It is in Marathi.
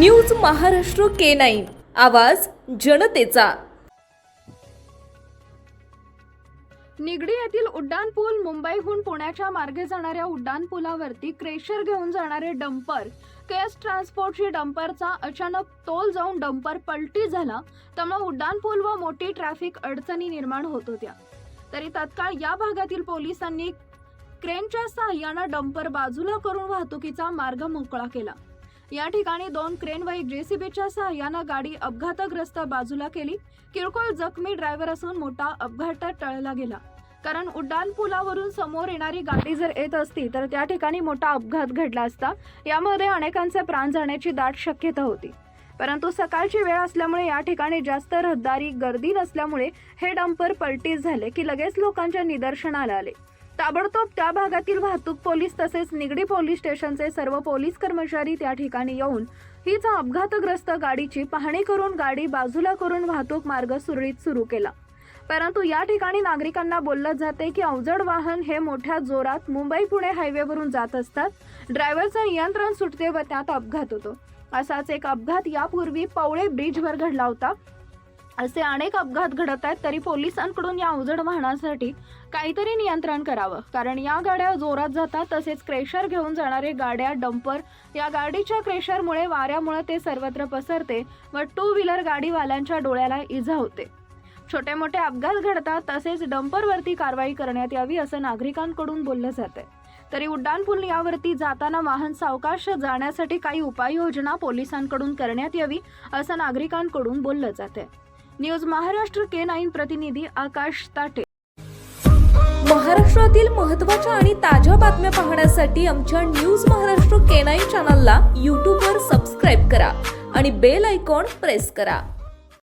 News Maharashtra K nine. आवाज जनतेचा. निगडी येथील उड्डाणपूल मुंबईहून पुण्याच्या मार्गे जाणाऱ्या उड्डाणपुलावरती क्रेशर घेऊन जाणारे डंपर केस ट्रान्सपोर्टची डंपरचा अचानक तोल जाऊन डंपर पलटी झाला त्यामुळे उड्डाणपूल व मोठी ट्रॅफिक अडचणी निर्माण होत होत्या. तरी तत्काळ या भागातील पोलिसांनी क्रेनच्या सहाय्यानं डंपर बाजूला करून वाहतुकीचा मार्ग मोकळा केला. या ठिकाणी दोन क्रेन व एक जेसीबीच्या सहाय्यानं गाडी अपघातग्रस्त बाजूला केली. किरकोळ जखमी ड्रायव्हर असून मोठा अपघात टळला गेला. कारण उड्डाण पुलावरून समोर येणारी गाडी जर येत असती तर त्या ठिकाणी मोठा अपघात घडला असता. यामध्ये अनेकांचे प्राण जाण्याची दाट शक्यता होती. परंतु सकाळची वेळ असल्यामुळे या ठिकाणी जास्त रहदारी गर्दी नसल्यामुळे हे डंपर पलटी झाले की लगेच लोकांच्या निदर्शनाला आले. ताबडतोब त्या भागातील वाहतूक पोलीस तसेच निगडी पोलीस स्टेशनचे सर्व पोलीस कर्मचारी त्या ठिकाणी येऊन हीच अपघातग्रस्त गाडीची पाहणी करून गाडी बाजूला करून वाहतूक मार्ग सुरळीत सुरू केला. परंतु या ठिकाणी नागरिकांना बोललं जाते की अवजड वाहन हे मोठ्या जोरात मुंबई पुणे हायवेवरून जात असतात. ड्रायव्हरचं नियंत्रण सुटते व त्यात अपघात होतो. असाच एक अपघात यापूर्वी पवळे ब्रिजवर घडला होता. असे अनेक अपघात घडत आहेत तरी पोलिसांकडून या अवजड वाहनासाठी काहीतरी नियंत्रण करावं. कारण या गाड्या जोरात जातात तसेच क्रेशर घेऊन जाणारे गाड्या डंपर या गाडीच्या क्रेशरमुळे वाऱ्यामुळे ते सर्वत्र पसरते व टू व्हीलर गाडीवाल्यांच्या डोळ्याला इजा होते. छोटे मोठे अपघात घडतात तसेच डंपरवरती कारवाई करण्यात यावी असं नागरिकांकडून बोललं जाते तरी उड्डाणपूल यावरती जाताना वाहन सावकाश जाण्यासाठी काही उपाययोजना पोलिसांकडून करण्यात यावी असं नागरिकांकडून बोललं जाते न्यूज महाराष्ट्र के नाईन प्रतिनिधी आकाश ताटे. महाराष्ट्रातील महत्त्वाच्या आणि ताज्या बातम्या पाहण्यासाठी आमच्या न्यूज महाराष्ट्र के नाईन चॅनलला यूट्यूबवर सबस्क्राईब करा आणि बेल आयकॉन प्रेस करा.